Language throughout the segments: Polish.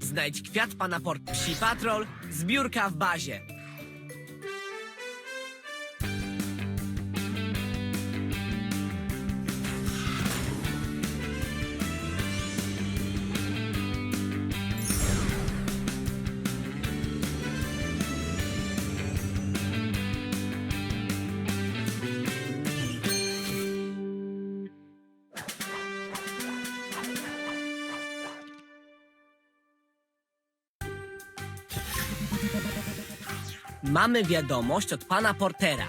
Znajdź kwiat pana port. Psi Patrol, zbiórka w bazie. Mamy wiadomość od pana Portera.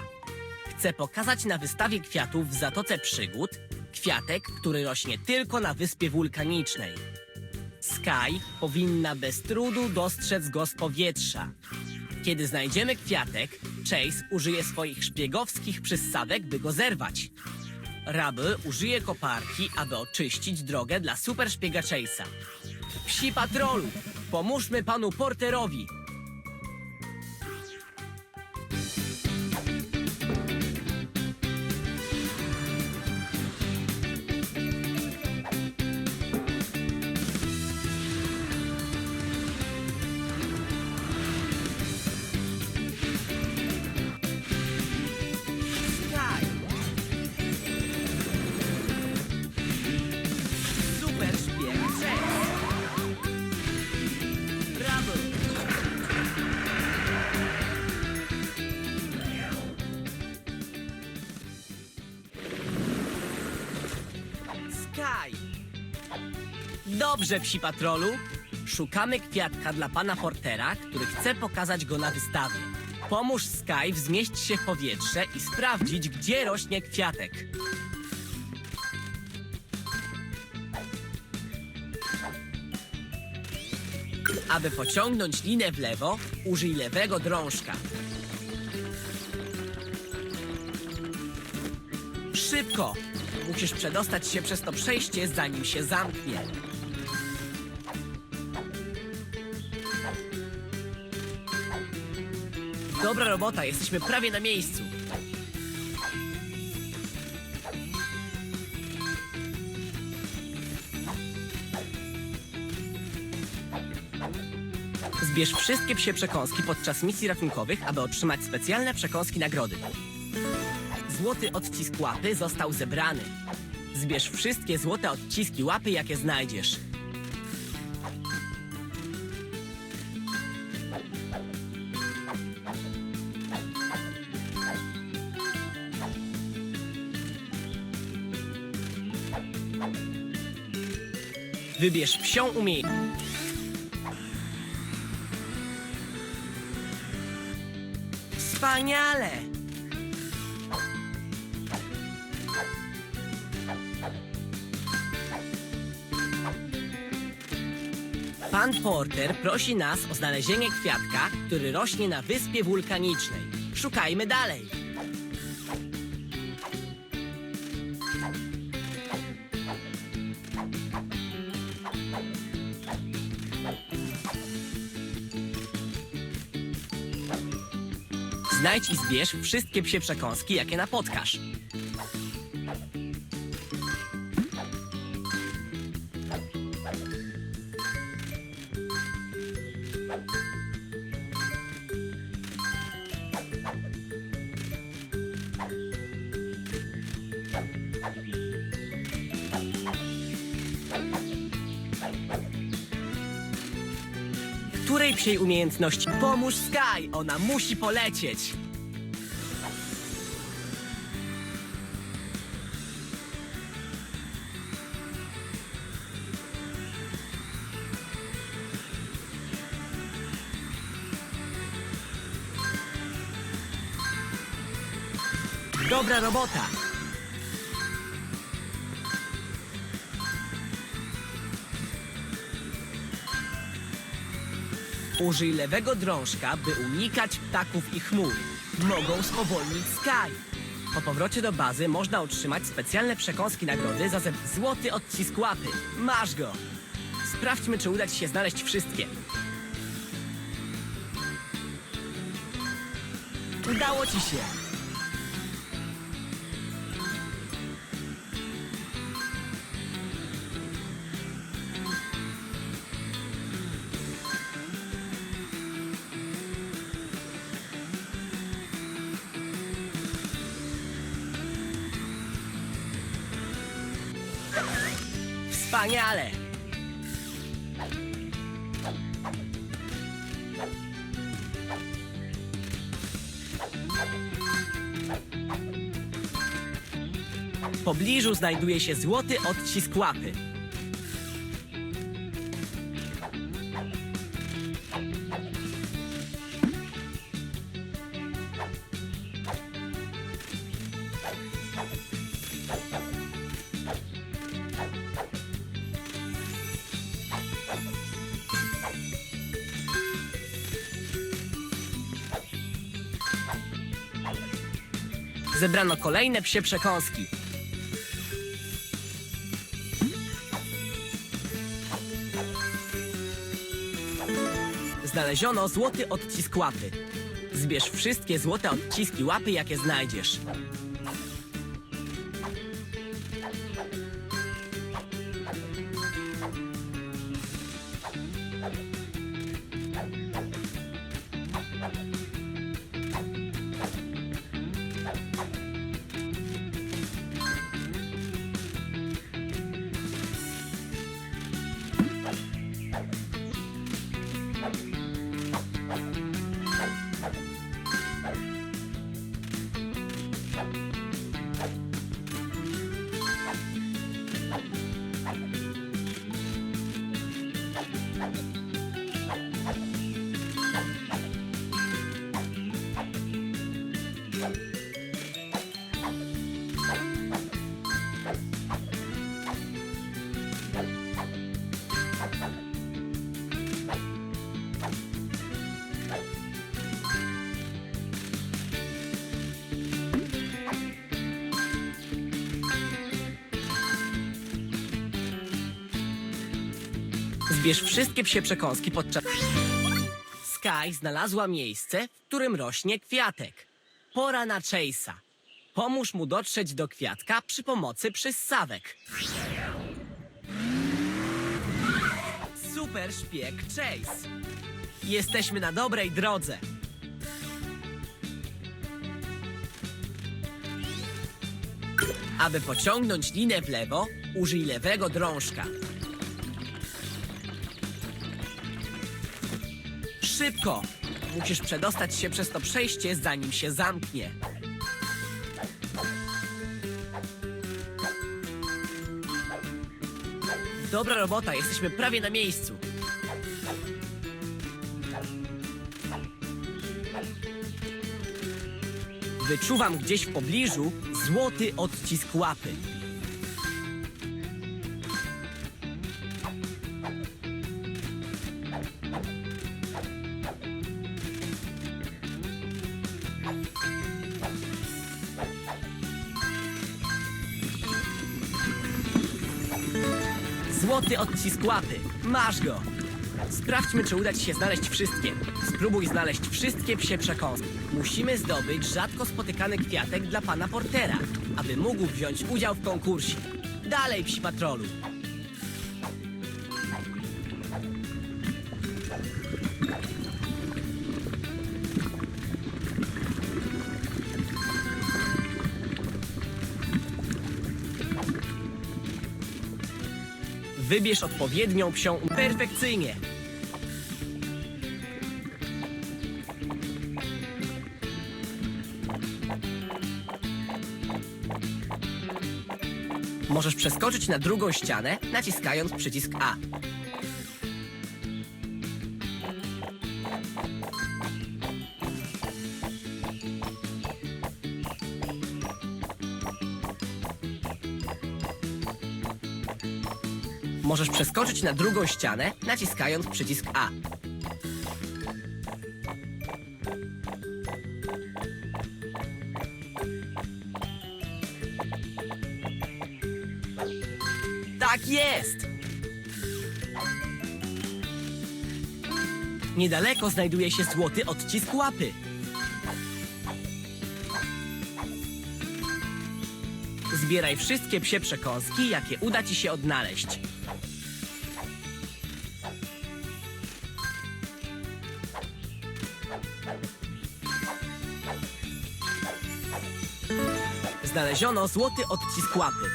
Chce pokazać na wystawie kwiatów w Zatoce Przygód kwiatek, który rośnie tylko na wyspie wulkanicznej. Sky powinna bez trudu dostrzec go z powietrza. Kiedy znajdziemy kwiatek, Chase użyje swoich szpiegowskich przyssawek, by go zerwać. Rubble użyje koparki, aby oczyścić drogę dla super szpiega Chase'a. Psi patrolu, pomóżmy panu Porterowi. Dobrze, psi patrolu. Szukamy kwiatka dla pana Portera, który chce pokazać go na wystawie. Pomóż Sky wznieść się w powietrze i sprawdzić, gdzie rośnie kwiatek. Aby pociągnąć linę w lewo, użyj lewego drążka. Szybko! Musisz przedostać się przez to przejście, zanim się zamknie. Dobra robota, jesteśmy prawie na miejscu. Zbierz wszystkie psie przekąski podczas misji ratunkowych, aby otrzymać specjalne przekąski nagrody. Złoty odcisk łapy został zebrany. Zbierz wszystkie złote odciski łapy, jakie znajdziesz. Wybierz psią umiejętność. Wspaniale! Pan Porter prosi nas o znalezienie kwiatka, który rośnie na wyspie wulkanicznej. Szukajmy dalej. Znajdź i zbierz wszystkie psie przekąski, jakie napotkasz. Której psiej umiejętności pomóż Sky? Ona musi polecieć. Dobra robota. Użyj lewego drążka, by unikać ptaków i chmur. Mogą spowolnić Sky. Po powrocie do bazy można otrzymać specjalne przekąski nagrody za ze- złoty odcisk łapy. Masz go! Sprawdźmy, czy uda ci się znaleźć wszystkie. Udało ci się! Wspaniale! W pobliżu znajduje się złoty odcisk łapy. Zebrano kolejne psie przekąski. Znaleziono złoty odcisk łapy. Zbierz wszystkie złote odciski łapy, jakie znajdziesz. Zbierz wszystkie psie przekąski podczas... Sky znalazła miejsce, w którym rośnie kwiatek. Pora na Chase'a. Pomóż mu dotrzeć do kwiatka przy pomocy przyssawek. Super szpieg Chase. Jesteśmy na dobrej drodze. Aby pociągnąć linę w lewo, użyj lewego drążka. Szybko! Musisz przedostać się przez to przejście, zanim się zamknie. Dobra robota, jesteśmy prawie na miejscu. Wyczuwam gdzieś w pobliżu złoty odcisk łapy. Złoty odcisk łapy. Masz go. Sprawdźmy, czy uda ci się znaleźć wszystkie. Spróbuj znaleźć wszystkie psie przekąski. Musimy zdobyć rzadko spotykany kwiatek dla pana Portera, aby mógł wziąć udział w konkursie. Dalej, psi patrolu. Wybierz odpowiednią psią perfekcyjnie. Możesz przeskoczyć na drugą ścianę, naciskając przycisk A. Możesz przeskoczyć na drugą ścianę, naciskając przycisk A. Tak jest! Niedaleko znajduje się złoty odcisk łapy. Zbieraj wszystkie psie przekąski, jakie uda ci się odnaleźć. Znaleziono złoty odcisk łapy.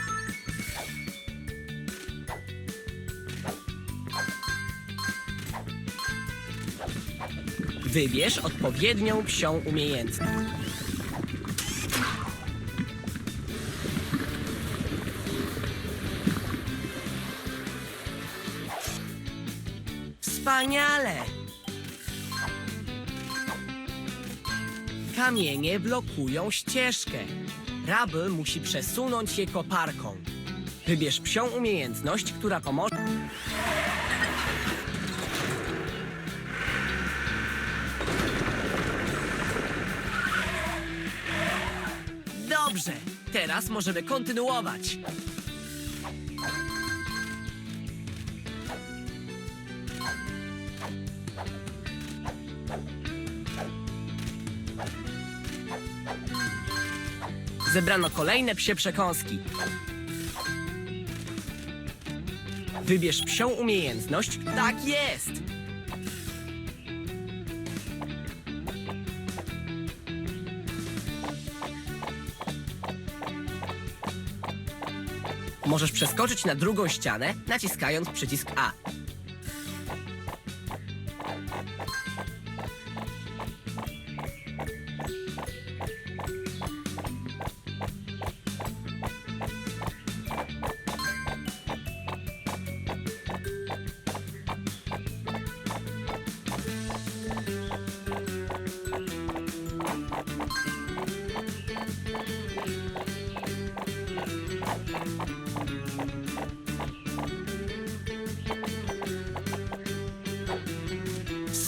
Wybierz odpowiednią psią umiejętność. Wspaniale! Kamienie blokują ścieżkę. Rabel musi przesunąć je koparką. Wybierz psią umiejętność, która pomoże. Dobrze, teraz możemy kontynuować. Zebrano kolejne psie przekąski. Wybierz psią umiejętność. Tak jest! Możesz przeskoczyć na drugą ścianę, naciskając przycisk A.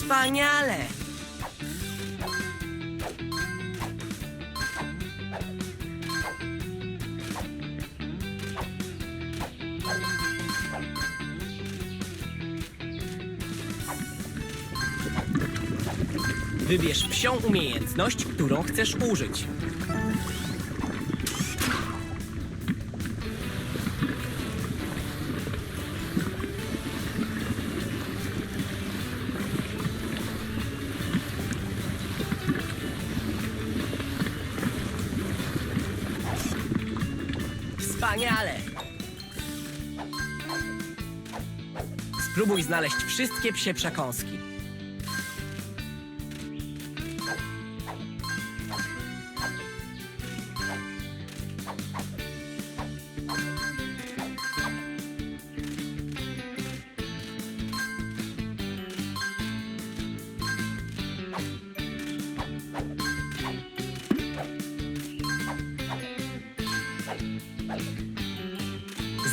Wspaniale! Wybierz psią umiejętność, którą chcesz użyć. Wspaniale! Spróbuj znaleźć wszystkie psie przekąski.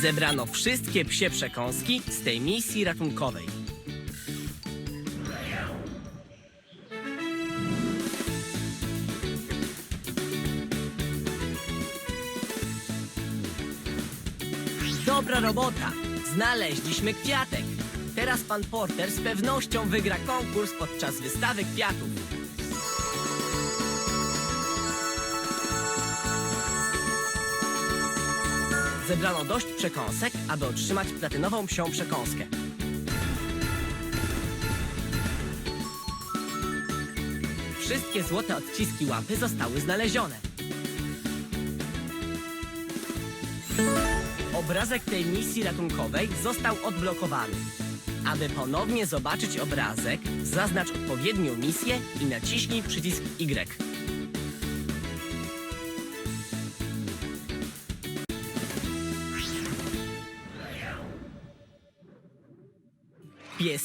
Zebrano wszystkie psie przekąski z tej misji ratunkowej. Dobra robota! Znaleźliśmy kwiatek. Teraz pan Porter z pewnością wygra konkurs podczas wystawy kwiatów. Zebrano dość przekąsek, aby otrzymać platynową psią przekąskę. Wszystkie złote odciski łapy zostały znalezione. Obrazek tej misji ratunkowej został odblokowany. Aby ponownie zobaczyć obrazek, zaznacz odpowiednią misję i naciśnij przycisk Y. Yes.